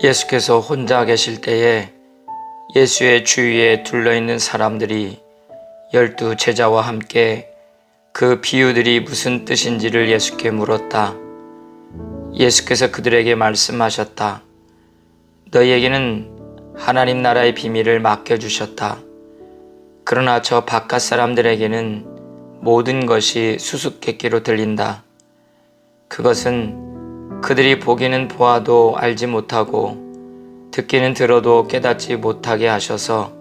예수께서 혼자 계실 때에 예수의 주위에 둘러있는 사람들이 열두 제자와 함께 그 비유들이 무슨 뜻인지를 예수께 물었다. 예수께서 그들에게 말씀하셨다. 너희에게는 하나님 나라의 비밀을 맡겨주셨다. 그러나 저 바깥 사람들에게는 모든 것이 수수께끼로 들린다. 그것은 그들이 보기는 보아도 알지 못하고 듣기는 들어도 깨닫지 못하게 하셔서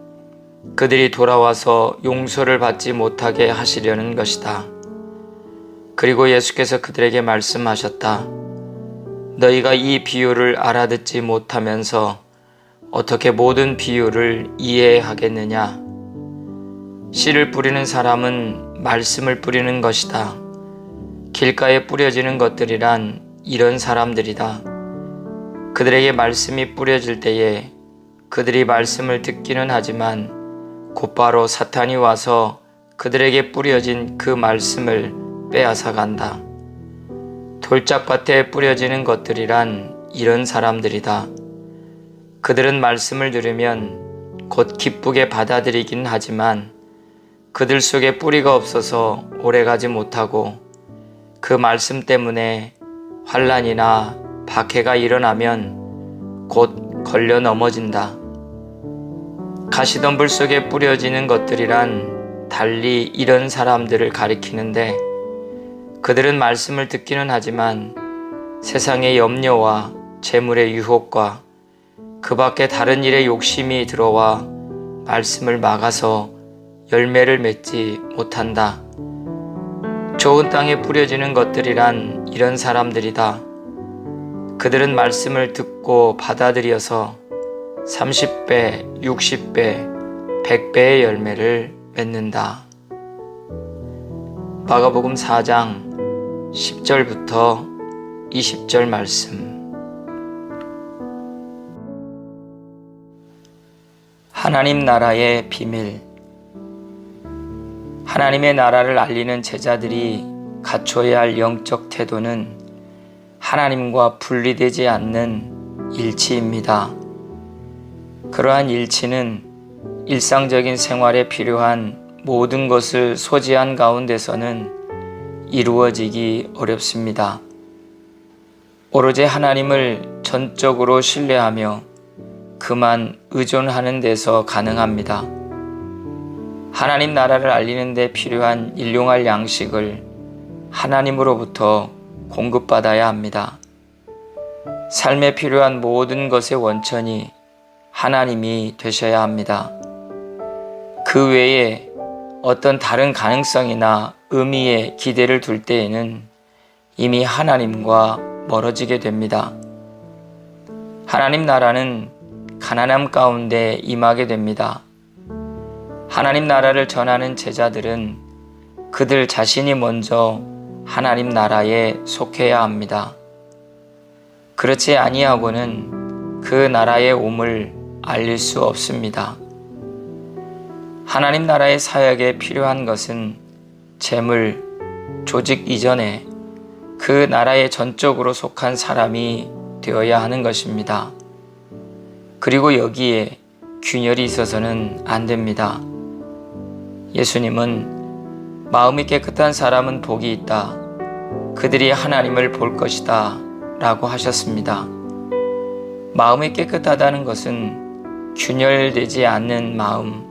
그들이 돌아와서 용서를 받지 못하게 하시려는 것이다. 그리고 예수께서 그들에게 말씀하셨다. 너희가 이 비유를 알아듣지 못하면서 어떻게 모든 비유를 이해하겠느냐? 씨를 뿌리는 사람은 말씀을 뿌리는 것이다. 길가에 뿌려지는 것들이란 이런 사람들이다. 그들에게 말씀이 뿌려질 때에 그들이 말씀을 듣기는 하지만 곧바로 사탄이 와서 그들에게 뿌려진 그 말씀을 빼앗아 간다. 돌짝밭에 뿌려지는 것들이란 이런 사람들이다. 그들은 말씀을 들으면 곧 기쁘게 받아들이긴 하지만 그들 속에 뿌리가 없어서 오래가지 못하고 그 말씀 때문에 환란이나 박해가 일어나면 곧 걸려 넘어진다. 가시덤불 속에 뿌려지는 것들이란 달리 이런 사람들을 가리키는데 그들은 말씀을 듣기는 하지만 세상의 염려와 재물의 유혹과 그 밖에 다른 일에 욕심이 들어와 말씀을 막아서 열매를 맺지 못한다. 좋은 땅에 뿌려지는 것들이란 이런 사람들이다. 그들은 말씀을 듣고 받아들여서 30배, 60배, 100배의 열매를 맺는다. 마가복음 4장 10절부터 20절 말씀. 하나님 나라의 비밀. 하나님의 나라를 알리는 제자들이 갖춰야 할 영적 태도는 하나님과 분리되지 않는 일치입니다. 그러한 일치는 일상적인 생활에 필요한 모든 것을 소지한 가운데서는 이루어지기 어렵습니다. 오로지 하나님을 전적으로 신뢰하며 그만 의존하는 데서 가능합니다. 하나님 나라를 알리는 데 필요한 일용할 양식을 하나님으로부터 공급받아야 합니다. 삶에 필요한 모든 것의 원천이 하나님이 되셔야 합니다. 그 외에 어떤 다른 가능성이나 의미에 기대를 둘 때에는 이미 하나님과 멀어지게 됩니다. 하나님 나라는 가난함 가운데 임하게 됩니다. 하나님 나라를 전하는 제자들은 그들 자신이 먼저 하나님 나라에 속해야 합니다. 그렇지 아니하고는 그 나라의 옴을 알릴 수 없습니다. 하나님 나라의 사역에 필요한 것은 재물, 조직 이전에 그 나라에 전적으로 속한 사람이 되어야 하는 것입니다. 그리고 여기에 균열이 있어서는 안 됩니다. 예수님은 마음이 깨끗한 사람은 복이 있다. 그들이 하나님을 볼 것이다. 라고 하셨습니다. 마음이 깨끗하다는 것은 균열되지 않는 마음,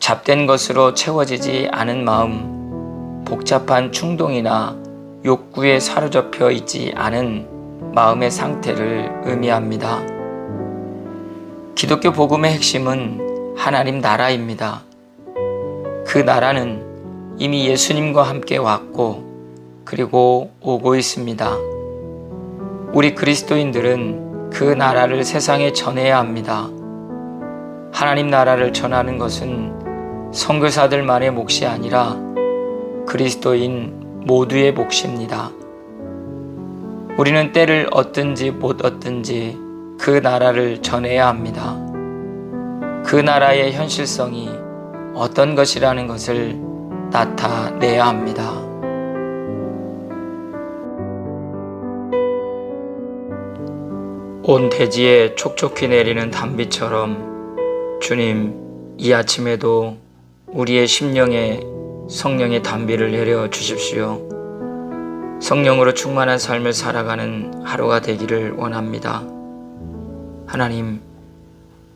잡된 것으로 채워지지 않은 마음, 복잡한 충동이나 욕구에 사로잡혀 있지 않은 마음의 상태를 의미합니다. 기독교 복음의 핵심은 하나님 나라입니다. 그 나라는 이미 예수님과 함께 왔고 그리고 오고 있습니다. 우리 그리스도인들은 그 나라를 세상에 전해야 합니다. 하나님 나라를 전하는 것은 선교사들만의 몫이 아니라 그리스도인 모두의 몫입니다. 우리는 때를 얻든지 못 얻든지 그 나라를 전해야 합니다. 그 나라의 현실성이 어떤 것이라는 것을 나타내야 합니다. 온 대지에 촉촉히 내리는 단비처럼 주님 이 아침에도 우리의 심령에 성령의 단비를 내려 주십시오. 성령으로 충만한 삶을 살아가는 하루가 되기를 원합니다. 하나님,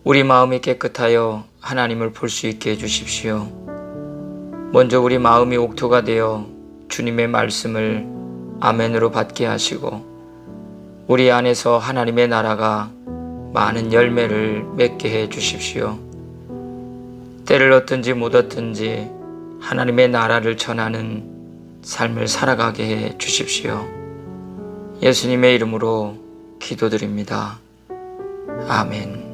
우리 마음이 깨끗하여 하나님을 볼 수 있게 해주십시오. 먼저 우리 마음이 옥토가 되어 주님의 말씀을 아멘으로 받게 하시고, 우리 안에서 하나님의 나라가 많은 열매를 맺게 해 주십시오. 때를 얻든지 못 얻든지 하나님의 나라를 전하는 삶을 살아가게 해 주십시오. 예수님의 이름으로 기도드립니다. 아멘.